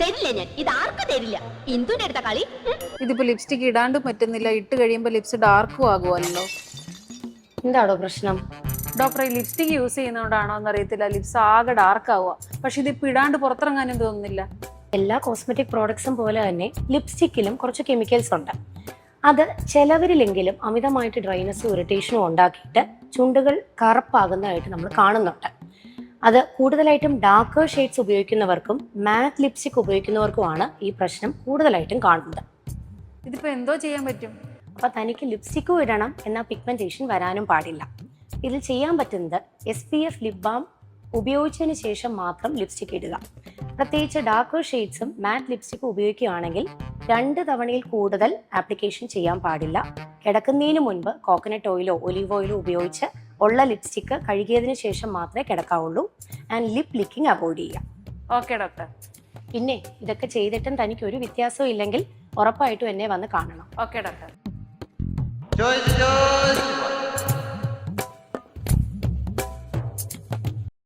തരില്ല ഞാൻ. ഇത് ആർക്കും തരില്ല. ഇന്ദുന്റെ അടുത്ത കളി. ഇതിപ്പോ ലിപ്സ്റ്റിക് ഇടാണ്ട് പറ്റുന്നില്ല. ഇട്ട് കഴിയുമ്പോൾ ലിപ്സ് ഡാർക്കും ആകുമല്ലോ എന്താണോ പ്രശ്നം? ഡോക്ടറെ ഈ ലിപ്സ്റ്റിക് യൂസ് ചെയ്യുന്നതുകൊണ്ടാണോ എന്ന് അറിയത്തില്ല ലിപ്സ് ആകെ ഡാർക്ക് ആവുക. പക്ഷെ ഇതിപ്പോ ഇടാണ്ട് പുറത്തിറങ്ങാനും തോന്നുന്നില്ല. എല്ലാ കോസ്മെറ്റിക് പ്രോഡക്ട്സും പോലെ തന്നെ ലിപ്സ്റ്റിക്കിലും കുറച്ച് കെമിക്കൽസ് ഉണ്ട്. അത് ചിലവരിലെങ്കിലും അമിതമായിട്ട് ഡ്രൈനസും ഇറിറ്റേഷനും ഉണ്ടാക്കിയിട്ട് ചുണ്ടുകൾ കറുപ്പാകുന്നതായിട്ട് നമ്മൾ കാണുന്നുണ്ട്. അത് കൂടുതലായിട്ടും ഡാർക്ക് ഷെയ്ഡ്സ് ഉപയോഗിക്കുന്നവർക്കും മാറ്റ് ലിപ്സ്റ്റിക് ഉപയോഗിക്കുന്നവർക്കുമാണ് ഈ പ്രശ്നം കൂടുതലായിട്ടും കാണുന്നത്. ഇതിപ്പോ എന്തോ ചെയ്യാൻ പറ്റും? അപ്പോൾ തനിക്ക് ലിപ്സ്റ്റിക്കും ഇടണം എന്ന പിഗ്മെന്റേഷൻ വരാനും പാടില്ല. ഇതിൽ ചെയ്യാൻ പറ്റുന്നത് S P F lip balm ഉപയോഗിച്ചതിന് ശേഷം മാത്രം ലിപ്സ്റ്റിക് ഇടുക. പ്രത്യേകിച്ച് ഡാർക്ക് ഷെയ്ഡ്സും മാറ്റ് ലിപ്സ്റ്റിക്കും ഉപയോഗിക്കുകയാണെങ്കിൽ രണ്ട് തവണയിൽ കൂടുതൽ ആപ്ലിക്കേഷൻ ചെയ്യാൻ പാടില്ല. കിടക്കുന്നതിന് മുൻപ് കോക്കനട്ട് ഓയിലോ ഒലീവ് ഓയിലോ ഉപയോഗിച്ച് ഉള്ള ലിപ്സ്റ്റിക്ക് കഴുകിയതിന് ശേഷം മാത്രമേ കിടക്കാവുള്ളൂ. ആൻഡ് ലിപ് ലിക്കിംഗ് അവോയ്ഡ് ചെയ്യുക. ഓക്കെ ഡോക്ടർ പിന്നെ ഇതൊക്കെ ചെയ്തിട്ടും തനിക്ക് ഒരു വ്യത്യാസവും ഇല്ലെങ്കിൽ ഉറപ്പായിട്ടും എന്നെ വന്ന് കാണണം. Okay doctor